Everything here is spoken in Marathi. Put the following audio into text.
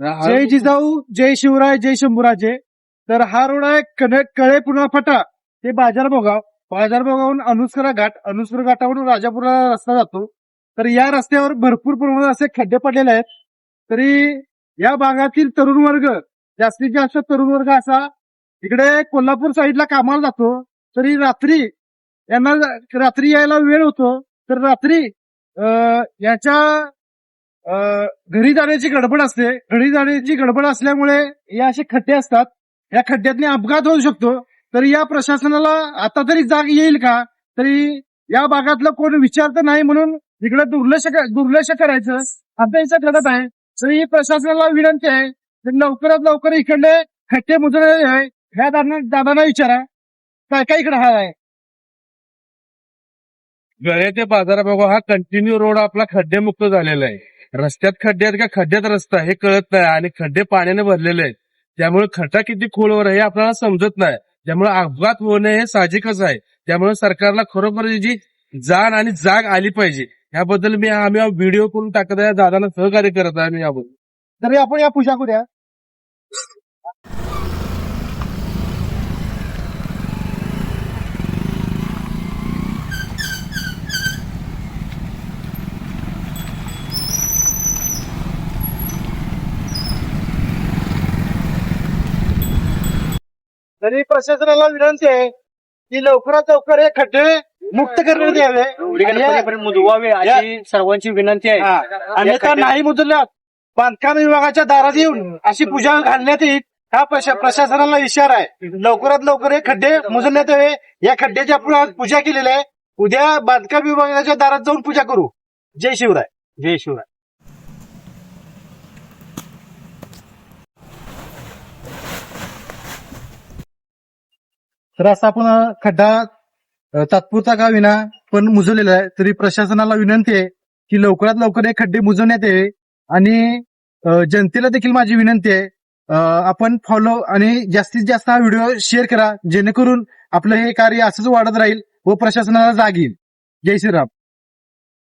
जय जिजाऊ जय शिवराय जय शंभूराजे. तर हा रोड आहे कने कळे पुन्हा फटा. ते बाजार भोगाव. बाजार अनुस्करा घाट अनुस्कर घाटावरून राजापूरला रस्ता जातो. तर या रस्त्यावर भरपूर प्रमाणात असे खड्डे पडलेले आहेत. तरी या भागातील तरुण वर्ग जास्तीत जास्त तरुण वर्ग असा इकडे कोल्हापूर साईडला कामाला जातो. तरी रात्री यांना रात्री यायला वेळ होतो. तर रात्री अं, याच्या घरी जाण्याची गडबड असते. घरी जाण्याची गडबड असल्यामुळे या असे खड्डे असतात. या खड्ड्यातने अपघात होऊ शकतो. तर या प्रशासनाला आता तरी जाग येईल का? तरी या भागातलं कोण विचारत नाही म्हणून इकडे दुर्लक्ष दुर्लक्ष करायचं. आता याचं घडत आहे. तरी प्रशासनाला विनंती आहे. तर लवकरात लवकर इकडले खड्डे मुजवले आहे ह्या दादांना विचारा. काय काय इकडे हा आहे? गळ्याच्या बाजारा बघा हा कंटिन्यू रोड आपला खड्डेमुक्त झालेला आहे. रस्त्यात खड्डे आहेत का? खड्ड्यात रस्ता हे कळत नाही. आणि खड्डे पाण्याने भरलेले आहेत. त्यामुळे खड्डा किती खोलवर आहे हे आपल्याला समजत नाही. त्यामुळे अपघात होणे हे साहजिकच आहे. त्यामुळे सरकारला खरोखर जी जाण आणि जाग आली पाहिजे याबद्दल मी आम्ही व्हिडिओ करून टाकत आहे. दादाला सहकार्य करत आहे मी याबद्दल. तरी आपण या पूजा करूया तरी प्रशासनाला विनंती आहे की लवकरात लवकर हे खड्डे मुक्त करण्यात यावे आणि अशी सर्वांची विनंती आहे. अन्यथा नाही मुदल्यात बांधकाम विभागाच्या दारात येऊन अशी पूजा घालण्यात येईल. हा प्रशा- प्रशासनाला इशारा आहे. लवकरात लवकर हे खड्डे मुजवण्यात यावे. या खड्ड्याची आपण पूजा केलेली आहे. उद्या बांधकाम विभागाच्या दारात जाऊन पूजा करू. जय शिवराय. जय शिवराय. तर असा आपण खड्डा तात्पुरता का विना पण मुजवलेला आहे तरी प्रशासनाला विनंती आहे की लवकरात लवकर हे खड्डे मुजवण्यात यावे आणि जनतेला देखील माझी विनंती आहे आपण फॉलो आणि जास्तीत जास्त हा व्हिडिओ शेअर करा जेणेकरून आपलं हे कार्य असंच वाढत राहील व प्रशासनाला जाग येईल. जय श्रीराम.